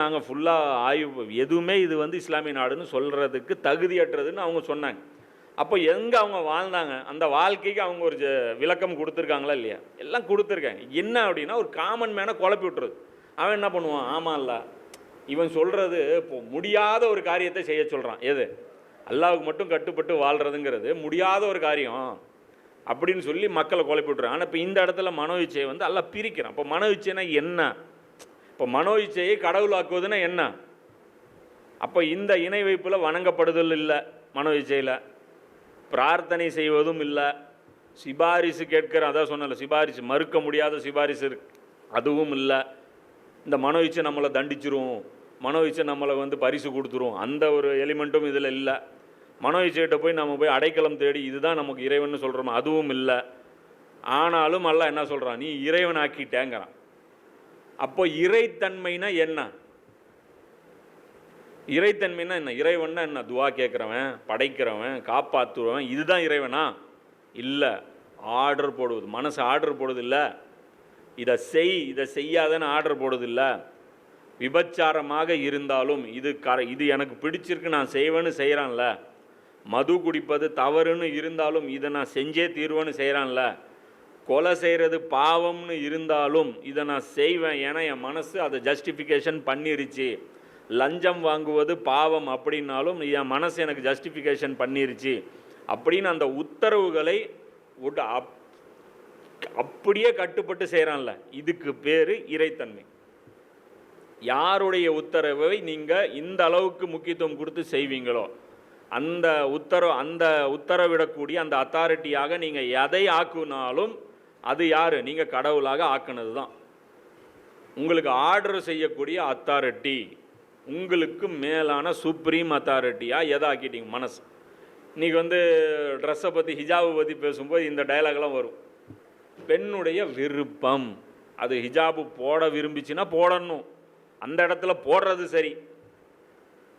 நாங்கள் ஃபுல்லாக ஆய்வு எதுவுமே இது வந்து இஸ்லாமிய நாடுன்னு சொல்கிறதுக்கு தகுதியற்றதுன்னு அவங்க சொன்னாங்க. அப்போ எங்கே அவங்க வாழ்ந்தாங்க? அந்த வாழ்க்கைக்கு அவங்க ஒரு விளக்கம் கொடுத்துருக்காங்களா இல்லையா? எல்லாம் கொடுத்துருக்காங்க. என்ன அப்படின்னா ஒரு காமன் மேனை குழப்பி விட்டுறது. அவன் என்ன பண்ணுவான்? ஆமாம் இல்லை இவன் சொல்கிறது இப்போ முடியாத ஒரு காரியத்தை செய்ய சொல்கிறான் எது? அல்லாவுக்கு மட்டும் கட்டுப்பட்டு வாழ்கிறதுங்கிறது முடியாத ஒரு காரியம். அப்படின்னு சொல்லி மக்களை குழப்பி விட்றான் ஆனால் இப்போ இந்த இடத்துல மனோவிச்சையை வந்து எல்லாம் பிரிக்கிறான். இப்போ மனோவிச்சைனா என்ன? இப்போ மனோ இச்சையை கடவுளாக்குவதுன்னா என்ன? அப்போ இந்த இணை வைப்பில் வணங்கப்படுதல் இல்லை மனோ இச்சையில். பிரார்த்தனை செய்வதும் இல்லை. சிபாரிசு கேட்கிற அதான் சொன்னல சிபாரிசு மறுக்க முடியாத சிபாரிசு இருக்கு. அதுவும் இல்லை. இந்த மனோ இச்சை நம்மளை தண்டிச்சிரும். மனோ இச்சை நம்மளை வந்து பரிசு கொடுத்துரும். அந்த ஒரு எலிமெண்ட்டும் இதில் இல்லை. மனோ இச்சைகிட்ட போய் நம்ம போய் அடைக்கலம் தேடி இதுதான் நமக்கு இறைவன் சொல்கிறோம் அதுவும் இல்லை. ஆனாலும் அல்லாஹ் என்ன சொல்கிறான் நீ இறைவன் ஆக்கிட்டேங்கிறான் அப்போ இறைத்தன்மைனா என்ன? இறைத்தன்மைனா என்ன? இறைவன்னா என்ன? துவா கேட்குறவன் படைக்கிறவன் காப்பாற்றுறவன் இதுதான் இறைவனா? இல்லை. ஆர்டர் போடுவது. மனசு ஆர்டர் போடுவது இல்லை இதை செய் இதை செய்யாதன்னு ஆர்டர் போடுவது இல்லை விபச்சாரமாக இருந்தாலும் இது கர இது எனக்கு பிடிச்சிருக்கு நான் செய்வேன்னு செய்கிறான்ல மது குடிப்பது தவறுன்னு இருந்தாலும் இதை நான் செஞ்சே தீர்வேன்னு செய்கிறான்ல கொலை செய்கிறது பாவம்னு இருந்தாலும் இதை நான் செய்வேன். ஏன்னா என் மனசு அதை ஜஸ்டிஃபிகேஷன் பண்ணிருச்சு. லஞ்சம் வாங்குவது பாவம் அப்படின்னாலும் என் மனசு எனக்கு ஜஸ்டிஃபிகேஷன் பண்ணிருச்சு. அப்படின்னு அந்த உத்தரவுகளை உட- அப்- அப்படியே கட்டுப்பட்டு செய்கிறான்ல இதுக்கு பேர் இறைத்தன்மை. யாருடைய உத்தரவை நீங்கள் இந்த அளவுக்கு முக்கியத்துவம் கொடுத்து செய்வீங்களோ அந்த உத்தரவு அந்த உத்தரவிடக்கூடிய அந்த அத்தாரிட்டியாக நீங்கள் எதை ஆக்குனாலும் அது யார்? நீங்கள் கடவுளாக ஆக்குனது தான் உங்களுக்கு ஆர்டர் செய்யக்கூடிய அத்தாரிட்டி உங்களுக்கு மேலான சுப்ரீம் அத்தாரிட்டியாக எதை ஆக்கிட்டீங்க? மனசு. இன்றைக்கி வந்து ட்ரெஸ்ஸை பற்றி ஹிஜாபை பற்றி பேசும்போது இந்த டைலாக்லாம் வரும். பெண்ணுடைய விருப்பம். அது ஹிஜாபு போட விரும்பிச்சுன்னா போடணும். அந்த இடத்துல போடுறது சரி.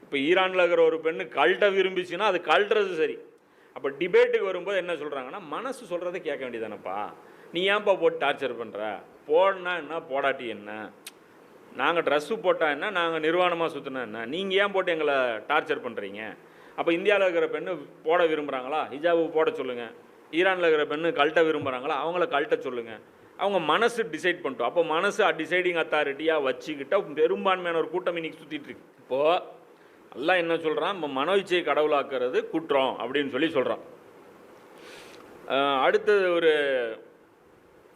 இப்போ ஈரானில் இருக்கிற ஒரு பெண்ணு கழட்ட விரும்பிச்சுன்னா அது கழட்டுறது சரி. அப்போ டிபேட்டுக்கு வரும்போது என்ன சொல்கிறாங்கன்னா மனசு சொல்கிறத கேட்க வேண்டியதானப்பா நீ ஏன்பா போட்டு டார்ச்சர் பண்ணுற போடனா என்ன? போடாட்டி என்ன? நாங்கள் ட்ரெஸ்ஸு போட்டால் என்ன? நாங்கள் நிர்வாணமாக சுற்றினா என்ன? நீங்கள் ஏன் போட்டு எங்களை டார்ச்சர் பண்ணுறீங்க அப்போ இந்தியாவில் இருக்கிற பெண்ணு போட விரும்புகிறாங்களா ஹிஜாபு போட சொல்லுங்கள் ஈரானில் இருக்கிற பெண்ணு கழட்ட விரும்புகிறாங்களா அவங்கள கழட்ட சொல்லுங்கள் அவங்க மனசு டிசைட் பண்ணிட்டோம். அப்போ மனசு டிசைடிங் அத்தாரிட்டியாக வச்சுக்கிட்ட பெரும்பான்மையான ஒரு கூட்டம் இன்னைக்கு சுற்றிட்டு இருக்கு. இப்போது எல்லாம் என்ன சொல்கிறான் இப்போ மனவீச்சையை கடவுளாக்குறது குற்றம் அப்படின்னு சொல்லி சொல்கிறான் அடுத்தது ஒரு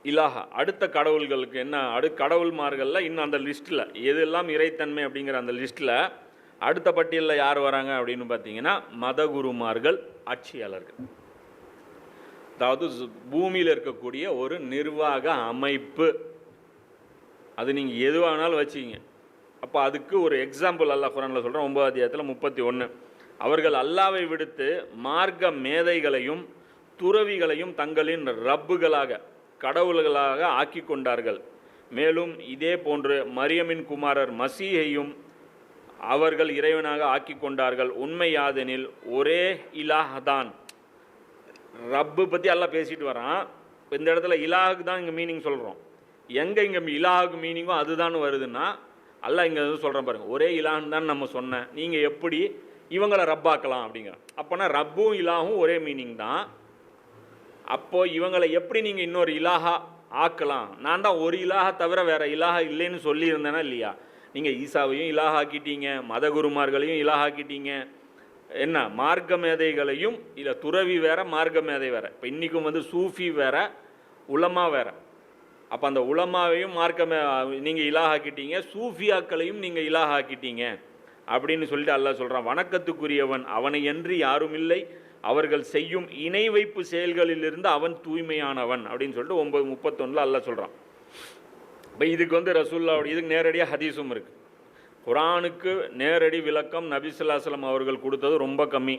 இலாஹா அடுத்த கடவுள்களுக்கு என்ன? அடு கடவுள்மார்களில் இன்னும் அந்த லிஸ்ட்டில் எதெல்லாம் இறைத்தன்மை அப்படிங்கிற அந்த லிஸ்ட்டில் அடுத்த பட்டியலில் யார் வராங்க அப்படின்னு பார்த்தீங்கன்னா மதகுருமார்கள் ஆட்சியாளர்கள். அதாவது பூமியில் இருக்கக்கூடிய ஒரு நிர்வாக அமைப்பு. அது நீங்கள் எதுவானாலும் வச்சுக்கிங்க. அப்போ அதுக்கு ஒரு எக்ஸாம்பிள் அல்லாஹ் குரானில் சொல்கிறேன் ஒன்பது அத்தியாயத்தில் முப்பத்தி ஒன்று அவர்கள் அல்லாவை விடுத்து மார்க்க மேதைகளையும் துறவிகளையும் தங்களின் ரப்புகளாக கடவுள்களாக ஆக்கி கொண்டார்கள். மேலும் இதே போன்று மரியமின் குமாரர் மசீஹையும் அவர்கள் இறைவனாக ஆக்கி கொண்டார்கள். உண்மை யாதெனில் ஒரே இலாஹதான். ரப்பு பற்றி எல்லாம் பேசிட்டு வரான். இந்த இடத்துல இலாஹுக்கு தான் இங்கே மீனிங் சொல்கிறோம் எங்கே இங்கே இலாஹுக்கு மீனிங்கோ அதுதான் வருதுன்னா எல்லாம் இங்கே வந்து சொல்கிறேன் பாருங்க. ஒரே இலான்னு தான் நம்ம சொன்னேன். நீங்கள் எப்படி இவங்களை ரப்பாக்கலாம் அப்படிங்கிற. அப்போனா ரப்பும் இலாகும் ஒரே மீனிங் தான். அப்போது இவங்களை எப்படி நீங்கள் இன்னொரு இலாஹா ஆக்கலாம்? நான் தான் ஒரு இலாகா தவிர வேற இலாஹா இல்லைன்னு சொல்லியிருந்தேனா இல்லையா? நீங்கள் ஈசாவையும் இலாகாக்கிட்டீங்க மதகுருமார்களையும் இலாகாக்கிட்டீங்க என்ன? மார்க்க மேதைகளையும் இல்லை துறவி வேற மார்க்க மேதை வேற. இப்போ இன்றைக்கும் வந்து சூஃபி வேற உலமா வேற. அப்போ அந்த உலமாவையும் மார்க்க மே நீங்கள் இலாகாக்கிட்டீங்க சூஃபியாக்களையும் நீங்கள் இலாகாக்கிட்டீங்க அப்படின்னு சொல்லிட்டு அல்லாஹ் சொல்கிறான் வணக்கத்துக்குரியவன் அவனை என்று யாரும் இல்லை. அவர்கள் செய்யும் இணை வைப்பு செயல்களிலிருந்து அவன் தூய்மையானவன் அப்படின்னு சொல்லிட்டு ஒம்பது முப்பத்தொன்னில் அல்ல சொல்கிறான் இப்போ இதுக்கு வந்து ரசூல்லாவுடைய இதுக்கு நேரடியாக ஹதீஸும் இருக்குது குரானுக்கு நேரடி விளக்கம் நபிசுல்லாஸ்லம் அவர்கள் கொடுத்தது ரொம்ப கம்மி.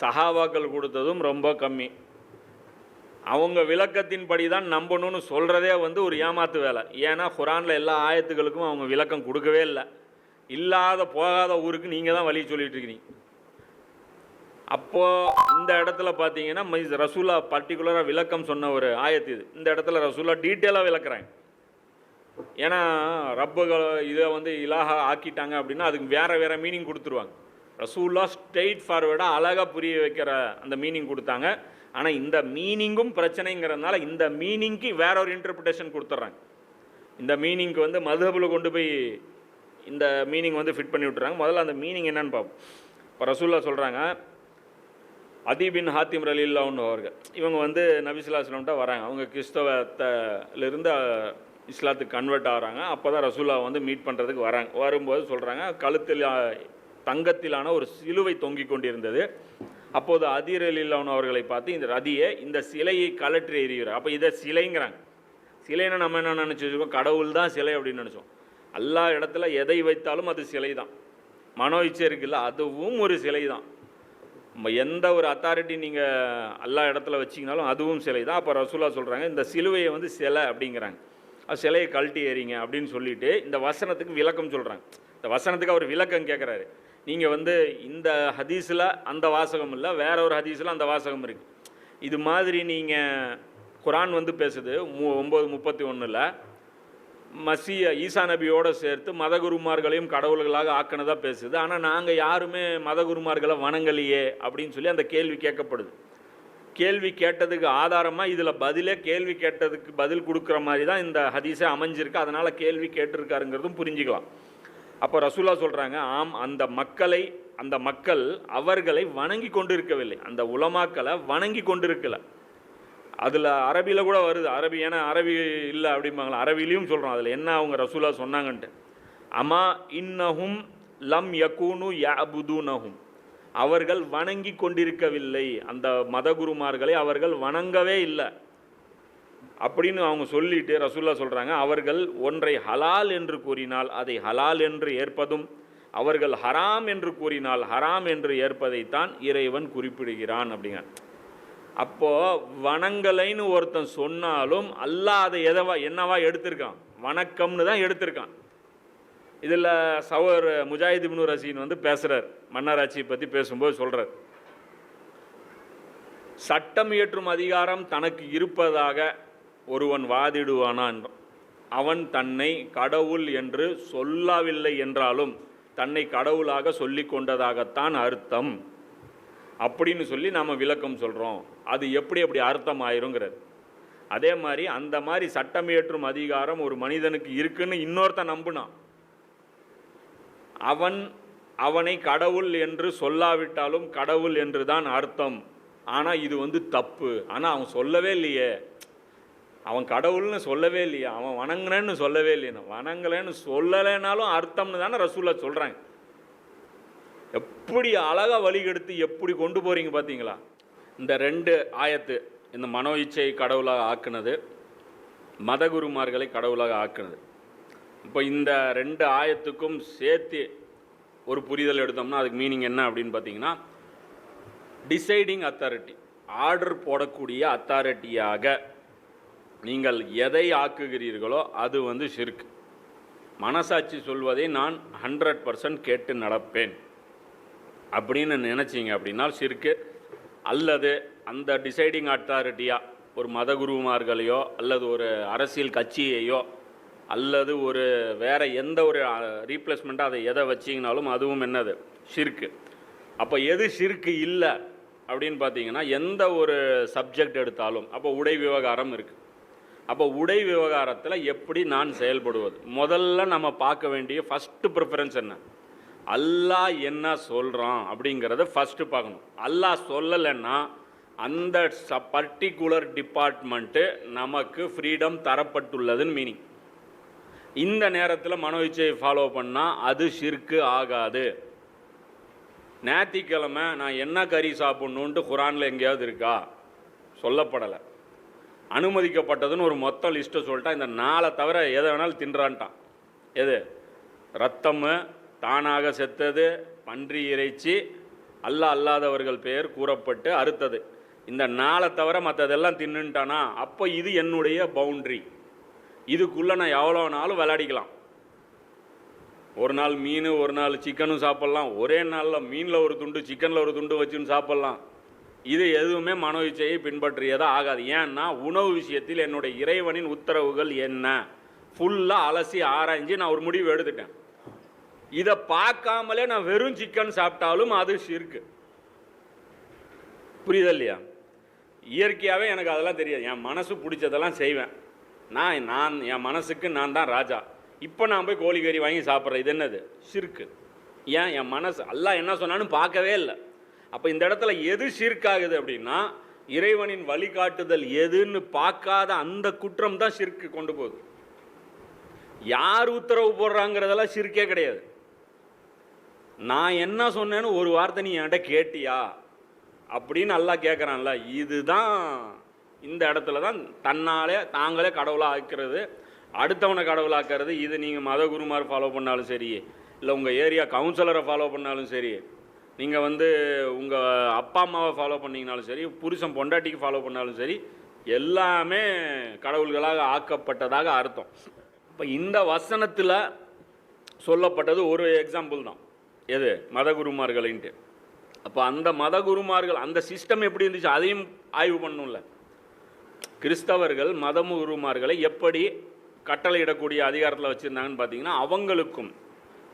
சஹாபாக்கள் கொடுத்ததும் ரொம்ப கம்மி. அவங்க விளக்கத்தின்படி தான் நம்பணும்னு சொல்கிறதே வந்து ஒரு ஏமாத்து வேலை. ஏன்னா குரானில் எல்லா ஆயத்துகளுக்கும் அவங்க விளக்கம் கொடுக்கவே இல்லை. இல்லாத போகாத ஊருக்கு நீங்கள் தான் வழி சொல்லிகிட்டு இருக்கிறீங்க அப்போது இந்த இடத்துல பார்த்தீங்கன்னா மைஸ் ரசூலா பர்டிகுலராக விளக்கம் சொன்ன ஒரு ஆயத்து இது. இந்த இடத்துல ரசூலா டீட்டெயிலாக விளக்குறாங்க. ஏன்னா ரப்புகள் இதை வந்து இலாஹா ஆக்கிட்டாங்க அப்படின்னா அதுக்கு வேற வேறு மீனிங் கொடுத்துருவாங்க. ரசூல்லா ஸ்ட்ரெயிட் ஃபார்வேர்டாக அழகாக புரிய வைக்கிற அந்த மீனிங் கொடுத்தாங்க. ஆனால் இந்த மீனிங்கும் பிரச்சனைங்கிறதுனால இந்த மீனிங்க்கு வேற ஒரு இன்டர்பிரிட்டேஷன் கொடுத்துட்றாங்க இந்த மீனிங்க்கு வந்து மதுஹபில் கொண்டு போய் இந்த மீனிங் வந்து ஃபிட் பண்ணி விட்டுறாங்க. முதல்ல அந்த மீனிங் என்னன்னு பார்ப்போம். இப்போ ரசூல்லா சொல்கிறாங்க அதீபின் ஹாத்திம் ரலில்லான்னு அவர்கள். இவங்க வந்து நபிசுல்லாஸ்லாம்கிட்ட வராங்க. அவங்க கிறிஸ்தவத்திலிருந்து இஸ்லாத்துக்கு கன்வெர்ட் ஆகிறாங்க. அப்போ தான் ரசூல்லா வந்து மீட் பண்ணுறதுக்கு வராங்க. வரும்போது சொல்கிறாங்க கழுத்தில் தங்கத்திலான ஒரு சிலுவை தொங்கிக் கொண்டிருந்தது. அப்போது அதீர் அலில்லான் அவர்களை பார்த்து இந்த ரதியை இந்த சிலையை கலற்றி எறிகிறார். அப்போ இதை சிலைங்கிறாங்க. சிலைன்னா நம்ம என்ன நினச்சி வச்சுக்கோம் கடவுள் தான் சிலை அப்படின்னு நினச்சோம். எல்லா இடத்துல எதை வைத்தாலும் அது சிலை தான் மனோ இச்சை இருக்குல்ல அதுவும் ஒரு சிலை தான் எந்த ஒரு அத்தாரிட்டி நீங்கள் எல்லா இடத்துல வச்சிங்கனாலும் அதுவும் சிலை தான். அப்போ ரசூலா சொல்கிறாங்க இந்த சிலுவையை வந்து சிலை அப்படிங்கிறாங்க. அது சிலையை கழட்டி ஏறிங்க அப்படின்னு சொல்லிட்டு இந்த வசனத்துக்கு விளக்கம் சொல்கிறாங்க இந்த வசனத்துக்கு அவர் விளக்கம் கேட்குறாரு நீங்கள் வந்து இந்த ஹதீஸில் அந்த வாசகம் இல்லை வேற ஒரு ஹதீஸில் அந்த வாசகம் இருக்குது இது மாதிரி நீங்கள் குரான் வந்து பேசுது மு ஒம்பது முப்பத்தி ஒன்றில் மசிய ஈசா நபியோடு சேர்த்து மதகுருமார்களையும் கடவுள்களாக ஆக்கினதாக பேசுது. ஆனால் நாங்கள் யாருமே மதகுருமார்களை வணங்கலையே அப்படின்னு சொல்லி அந்த கேள்வி கேட்கப்படுது. கேள்வி கேட்டதுக்கு ஆதாரமாக இதில் பதிலே கேள்வி கேட்டதுக்கு பதில் கொடுக்குற மாதிரி தான் இந்த ஹதீஸே அமைஞ்சிருக்கு. அதனால் கேள்வி கேட்டிருக்காருங்கிறதும் புரிஞ்சுக்கலாம். அப்போ ரசூலா சொல்கிறாங்க ஆம் அந்த மக்களை அந்த மக்கள் அவர்களை வணங்கி கொண்டிருக்கவில்லை. அந்த உலமாக்களை வணங்கி கொண்டிருக்கல. அதில் அரபியில் கூட வருது. அரபி ஏன்னா அரபி இல்லை அப்படிம்பாங்களா? அரபிலையும் சொல்கிறோம் அதில். என்ன அவங்க ரசூலா சொன்னாங்கன்ட்டு? அமா இன்னஹும் லம் யகூனு யஅபுதுனஹும். அவர்கள் வணங்கி கொண்டிருக்கவில்லை. அந்த மதகுருமார்களை அவர்கள் வணங்கவே இல்லை. அப்படின்னு அவங்க சொல்லிட்டு ரசூல்லா சொல்கிறாங்க அவர்கள் ஒன்றை ஹலால் என்று கூறினால் அதை ஹலால் என்று ஏற்பதும் அவர்கள் ஹராம் என்று கூறினால் ஹராம் என்று ஏற்பதைத்தான் இறைவன் குறிப்பிடுகிறான் அப்படிங்க. அப்போது வணங்கலைன்னு ஒருத்தன் சொன்னாலும் அல்லாஹ் அதை எதவா என்னவா எடுத்திருக்கான்? வணக்கம்னு தான் எடுத்திருக்கான். இதில் சவர் முஜாஹித் இப்னு ரசீன் வந்து பேசுகிறார் மன்னராட்சியை பற்றி பேசும்போது சொல்கிறார் சட்டம் இயற்றும் அதிகாரம் தனக்கு இருப்பதாக ஒருவன் வாதிடுவானான் அவன் தன்னை கடவுள் என்று சொல்லவில்லை என்றாலும் தன்னை கடவுளாக சொல்லி கொண்டதாகத்தான் அர்த்தம். அப்படின்னு சொல்லி நாம் விளக்கம் சொல்கிறோம் அது எப்படி எப்படி அர்த்தம் ஆயிருங்கிறது. அதே மாதிரி அந்த மாதிரி சட்டம் இயற்றும் அதிகாரம் ஒரு மனிதனுக்கு இருக்குன்னு இன்னொருத்தன் நம்புனான். அவன் அவனை கடவுள் என்று சொல்லாவிட்டாலும் கடவுள் என்று தான் அர்த்தம். ஆனால் இது வந்து தப்பு. ஆனால் அவன் சொல்லவே இல்லையே. அவன் கடவுள்னு சொல்லவே இல்லையே. அவன் வணங்குனேன்னு சொல்லவே இல்லையே. வணங்கலைன்னு சொல்லலைனாலும் அர்த்தம்னு தானே ரசூலா சொல்கிறாங்க எப்படி அழகா வழிகெடுத்து எப்படி கொண்டு போகிறீங்க பார்த்தீங்களா இந்த ரெண்டு ஆயத்து இந்த மனோ இச்சையை கடவுளாக ஆக்குனது மதகுருமார்களை கடவுளாக ஆக்குனது. இப்போ இந்த ரெண்டு ஆயத்துக்கும் சேர்த்து ஒரு புரிதல் எடுத்தோம்னா அதுக்கு மீனிங் என்ன அப்படின்னு பார்த்தீங்கன்னா டிசைடிங் அத்தாரிட்டி ஆர்டர் போடக்கூடிய அத்தாரிட்டியாக நீங்கள் எதை ஆக்குகிறீர்களோ அது வந்து ஷிர்க் மனசாட்சி சொல்வதை நான் ஹண்ட்ரட் பர்சன்ட் கேட்டு நடப்பேன். அப்படின்னு நினச்சிங்க அப்படின்னா சிற்கு அல்லது அந்த டிசைடிங் அத்தாரிட்டியாக ஒரு மதகுருமார்களையோ அல்லது ஒரு அரசியல் கட்சியையோ அல்லது ஒரு வேறு எந்த ஒரு ரீப்ளேஸ்மெண்ட்டாக அதை எதை வச்சிங்கனாலும் அதுவும் என்னது? ஷிர்க்கு அப்போ எது ஷிர்க்கு இல்லை அப்படின்னு பார்த்தீங்கன்னா எந்த ஒரு சப்ஜெக்ட் எடுத்தாலும் அப்போ உடை விவகாரம் இருக்குது அப்போ உடை விவகாரத்தில் எப்படி நான் செயல்படுவது? முதல்ல நம்ம பார்க்க வேண்டிய ஃபஸ்ட்டு ப்ரிஃபரன்ஸ் என்ன? அல்லாஹ் என்ன சொல்கிறான் அப்படிங்கிறத ஃபஸ்ட்டு பார்க்கணும். அல்லாஹ் சொல்லலைன்னா அந்த ச பர்டிகுலர் டிபார்ட்மெண்ட்டு நமக்கு ஃப்ரீடம் தரப்பட்டுள்ளதுன்னு மீனிங் இந்த நேரத்தில் மனோச்சியை ஃபாலோ பண்ணால் அது ஷிர்க்கு ஆகாது. ஞாயிற்றுக்கிழமை நான் என்ன கறி சாப்பிட்ணுன்ட்டு குரானில் எங்கேயாவது இருக்கா? சொல்லப்படலை. அனுமதிக்கப்பட்டதுன்னு ஒரு மொத்த லிஸ்ட்டை சொல்லிட்டா இந்த நாளை தவிர எதை வேணாலும் தின்றான்ட்டான். எது? ரத்தம் தானாக செத்தது பன்றி இறைச்சி அல்ல அல்லாதவர்கள் பெயர் கூறப்பட்டு அறுத்தது. இந்த நாளை தவிர மற்றதெல்லாம் தின்னுட்டானா? அப்போ இது என்னுடைய பவுண்ட்ரி. இதுக்குள்ளே நான் எவ்வளோ நாளும் விளையாடிக்கலாம். ஒரு நாள் மீன் ஒரு நாள் சிக்கனும் சாப்பிட்லாம். ஒரே நாளில் மீனில் ஒரு துண்டு சிக்கனில் ஒரு துண்டு வச்சுன்னு சாப்பிட்லாம். இது எதுவுமே மனோ இச்சையை ஆகாது. ஏன்னா உணவு விஷயத்தில் என்னுடைய இறைவனின் உத்தரவுகள் என்ன? ஃபுல்லாக அலசி ஆராய்ஞ்சு நான் ஒரு முடிவு எடுத்துட்டேன். இதை பார்க்காமலே நான் வெறும் சிக்கன் சாப்பிட்டாலும் அது ஷிர்க்கு புரியுதா இல்லையா? இயற்கையாகவே எனக்கு அதெல்லாம் தெரியாது. என் மனசு பிடிச்சதெல்லாம் செய்வேன். நான் நான் என் மனசுக்கு நான் தான் ராஜா. இப்போ நான் போய் கோழிக்கறி வாங்கி சாப்பிட்றேன். இது என்னது? ஷிர்க்கு ஏன்? என் மனசு எல்லாம் என்ன சொன்னாலும் பார்க்கவே இல்லை. அப்போ இந்த இடத்துல எது ஷிர்காகுது அப்படின்னா இறைவனின் வழிகாட்டுதல் எதுன்னு பார்க்காத அந்த குற்றம் தான் ஷிர்க்கு கொண்டு போகுது. யார் உத்தரவு போடுறாங்கிறதெல்லாம் ஷிர்க்கே கிடையாது. நான் என்ன சொன்னேன்னு ஒரு வார்த்தை நீ என்கிட்ட கேட்டியா? அப்படின்னு நல்லா கேட்குறான்ல இதுதான் இந்த இடத்துல தான் தன்னாலே தாங்களே கடவுளாக ஆக்கிறது அடுத்தவனை கடவுளாக்கிறது இது நீங்கள் மத குருமார் ஃபாலோ பண்ணாலும் சரி இல்லை உங்கள் ஏரியா கவுன்சிலரை ஃபாலோ பண்ணாலும் சரி நீங்கள் வந்து உங்கள் அப்பா அம்மாவை ஃபாலோ பண்ணிங்கனாலும் சரி புருஷன் பொண்டாட்டிக்கு ஃபாலோ பண்ணாலும் சரி எல்லாமே கடவுள்களாக ஆக்கப்பட்டதாக அர்த்தம். இப்போ இந்த வசனத்தில் சொல்லப்பட்டது ஒரு எக்ஸாம்பிள் தான். எது? மதகுருமார்கள்ன்ட்டு. அப்போ அந்த மதகுருமார்கள் அந்த சிஸ்டம் எப்படி இருந்துச்சு? அதையும் ஆய்வு பண்ணும்ல கிறிஸ்தவர்கள் மதகுருமார்களை எப்படி கட்டளையிடக்கூடிய அதிகாரத்தில் வச்சுருந்தாங்கன்னு பார்த்தீங்கன்னா அவங்களுக்கும்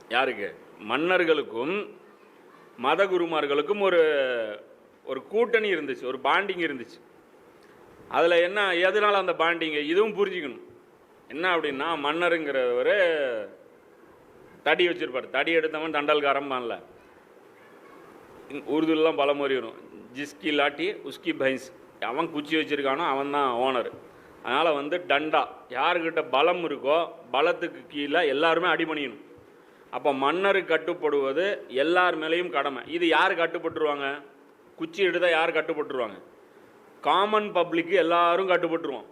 யாருக்கு? மன்னர்களுக்கும் மதகுருமார்களுக்கும் ஒரு ஒரு கூட்டணி இருந்துச்சு ஒரு பாண்டிங் இருந்துச்சு. அதில் என்ன எதனால் அந்த பாண்டிங்கு இதுவும் புரிஞ்சுக்கணும். என்ன அப்படின்னா மன்னருங்கிறவர் தடி வச்சுருப்பார். தடி எடுத்தவன் தண்டல்காரம்பான்ல உருதுலாம் பழமொழி வரும் ஜிஸ்கி லாட்டி உஸ்கி பைன்ஸ். அவன் குச்சி வச்சுருக்கானோ அவன் தான் ஓனர். அதனால் வந்து டண்டா. யாருக்கிட்ட பலம் இருக்கோ பலத்துக்கு கீழே எல்லாருமே அடிபணியணும். அப்போ மன்னர் கட்டுப்படுவது எல்லார் மேலேயும் கடமை. இது யார் கட்டுப்பட்டுருவாங்க? குச்சி எடுத்தால் யார் கட்டுப்பட்டுருவாங்க? காமன் பப்ளிக்கு எல்லாரும் கட்டுப்பட்டுருவோம்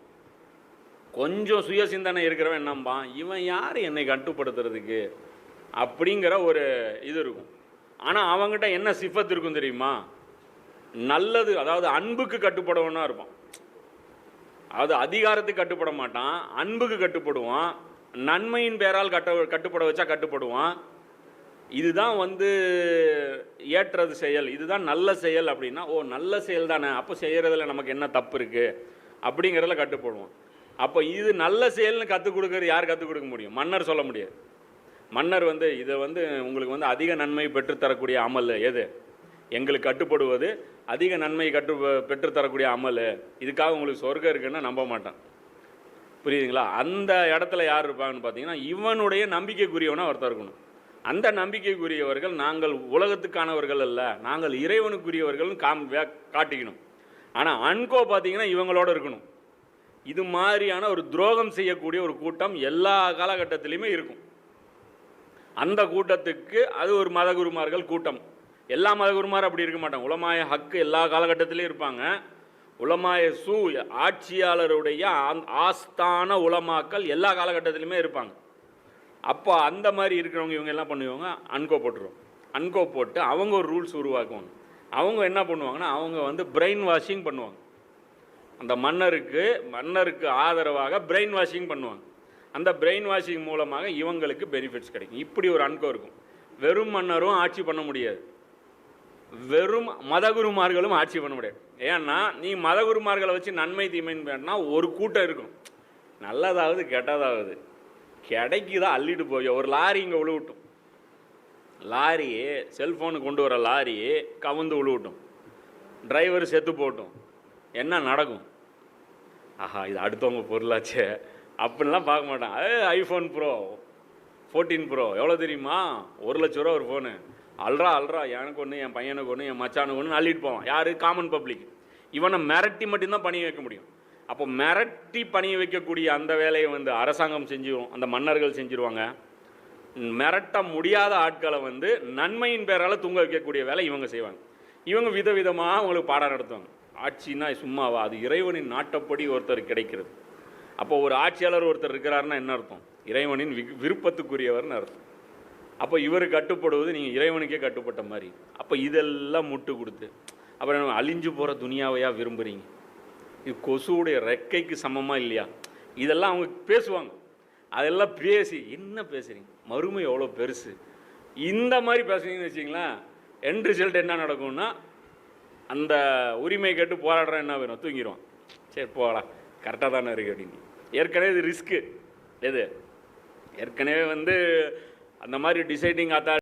கொஞ்சம் சுய சிந்தனை இருக்கிறவன் என்னம்பான்? இவன் யார் என்னை கட்டுப்படுத்துறதுக்கு? அப்படிங்கிற ஒரு இது இருக்கும். ஆனால் அவங்ககிட்ட என்ன சிஃபத் இருக்கும் தெரியுமா? நல்லது அதாவது அன்புக்கு கட்டுப்படவனா இருப்பான். அதாவது அதிகாரத்துக்கு கட்டுப்பட மாட்டான் அன்புக்கு கட்டுப்படுவான் நன்மையின் பேரால் கட்ட கட்டுப்பட வச்சா கட்டுப்படுவான். இதுதான் வந்து ஏற்றது செயல் இதுதான் நல்ல செயல் அப்படின்னா ஓ நல்ல செயல் தானே அப்போ செய்கிறதுல நமக்கு என்ன தப்பு இருக்குது அப்படிங்கிறதுல கட்டுப்படுவோம் அப்போ இது நல்ல செயல்னு கற்றுக் கொடுக்கறது யார் கற்றுக் கொடுக்க முடியும்? மன்னர் சொல்ல முடியாது. மன்னர் வந்து இதை வந்து உங்களுக்கு வந்து அதிக நன்மை பெற்றுத்தரக்கூடிய அமல் எது? எங்களுக்கு கட்டுப்படுவது அதிக நன்மை கட்டு பெற்றுத்தரக்கூடிய அமல். இதுக்காக உங்களுக்கு சொர்க்கம் இருக்குன்னா நம்ப மாட்டான். புரியுதுங்களா? அந்த இடத்துல யார் இருப்பாங்கன்னு பார்த்தீங்கன்னா இவனுடைய நம்பிக்கைக்குரியவனாக ஒருத்தர் இருக்கணும். அந்த நம்பிக்கைக்குரியவர்கள் நாங்கள் உலகத்துக்கானவர்கள் அல்ல நாங்கள் இறைவனுக்குரியவர்கள்னு காம் காட்டிக்கணும். ஆனால் அன்கோ பார்த்தீங்கன்னா இவங்களோட இருக்கணும். இது மாதிரியான ஒரு துரோகம் செய்யக்கூடிய ஒரு கூட்டம் எல்லா காலகட்டத்திலையுமே இருக்கும். அந்த கூட்டத்துக்கு அது ஒரு மதகுருமார்கள் கூட்டம். எல்லா மதகுருமாரும் அப்படி இருக்க மாட்டாங்க. உலமாய ஹக்கு எல்லா காலகட்டத்திலையும் இருப்பாங்க. உலமாய சூ ஆட்சியாளருடைய ஆஸ்தான உலமாக்கள் எல்லா காலகட்டத்திலுமே இருப்பாங்க. அப்போ அந்த மாதிரி இருக்கிறவங்க இவங்க என்ன பண்ணுவாங்க? அன்கோ போட்டுருவோம் அன்கோ போட்டு அவங்க ஒரு ரூல்ஸ் உருவாக்குவாங்க. அவங்க என்ன பண்ணுவாங்கன்னா அவங்க வந்து பிரெயின் வாஷிங் பண்ணுவாங்க. அந்த மன்னருக்கு மன்னருக்கு ஆதரவாக பிரெயின் வாஷிங் பண்ணுவாங்க. அந்த பிரெயின் வாஷிங் மூலமாக இவங்களுக்கு பெனிஃபிட்ஸ் கிடைக்கும். இப்படி ஒரு அன்கோ இருக்கும். வெறும் மன்னரும் ஆட்சி பண்ண முடியாது. வெறும் மதகுருமார்களும் ஆட்சி பண்ண முடியாது. ஏன்னா நீ மதகுருமார்களை வச்சு நன்மை தீமைன்னு பேட்டினா ஒரு கூட்டம் இருக்கும். நல்லதாவது கெட்டதாவது. கிடைக்குதா அள்ளிட்டு போய் ஒரு லாரி இங்கே விழுவிட்டும் லாரி செல்ஃபோனு கொண்டு வர லாரி கவுந்து விழுவிட்டும் டிரைவர் செத்து போட்டும். என்ன நடக்கும்? ஆஹா இது அடுத்தவங்க பொருளாச்சே. அப்படின்லாம் பார்க்க மாட்டான். ஏ ஐஃபோன் ப்ரோ ஃபோர்டீன் ப்ரோ எவ்வளோ தெரியுமா? ஒரு லட்ச ரூபா ஒரு ஃபோனு அல்றா அல்றா எனக்கு ஒன்று என் பையனுக்கு ஒன்று என் மச்சானுக்கு ஒன்று அள்ளிட்டு போவான். யார்? காமன் பப்ளிக் இவனை மிரட்டி மட்டும்தான் பணிய வைக்க முடியும். அப்போ மிரட்டி பணிய வைக்கக்கூடிய அந்த வேலையை வந்து அரசாங்கம் செஞ்சிடும் அந்த மன்னர்கள் செஞ்சிருவாங்க. மிரட்ட முடியாத ஆட்களை வந்து நன்மையின் பேரால் தூங்க வைக்கக்கூடிய வேலை இவங்க செய்வாங்க. இவங்க விதவிதமாக அவங்களுக்கு பாடம் நடத்துவாங்க. ஆட்சின்னா சும்மாவா? அது இறைவனின் நாட்டப்படி ஒருத்தர் கிடைக்கிறது. அப்போ ஒரு ஆட்சியாளர் ஒருத்தர் இருக்கிறாருன்னா என்ன அர்த்தம்? இறைவனின் வி- விருப்பத்துக்குரியவர்னு அர்த்தம். அப்போ இவர் கட்டுப்படுவது நீங்கள் இறைவனுக்கே கட்டுப்பட்ட மாதிரி. அப்போ இதெல்லாம் முட்டு கொடுத்து அப்புறம் அழிஞ்சு போகிற துணியாவையா விரும்புகிறீங்க இது கொசுவுடைய ரெக்கைக்கு சமமாக இல்லையா? இதெல்லாம் அவங்க பேசுவாங்க. அதெல்லாம் பேசி என்ன பேசுகிறீங்க மறுமை எவ்வளோ பெருசு. இந்த மாதிரி பேசுனீங்கன்னு வச்சிங்களேன் என் ரிசல்ட் என்ன நடக்கும்னா அந்த உரிமை கேட்டு போராடுறேன் என்ன வேணும்? தூங்கிடுவான் சரி போகலாம். கரெக்டாக தானே இருக்குது அப்படின்னு. ஏற்கனவே இது ரிஸ்க்கு எது ஏற்கனவே வந்து அந்த மாதிரி டிசைடிங் அத்தாரிட்டி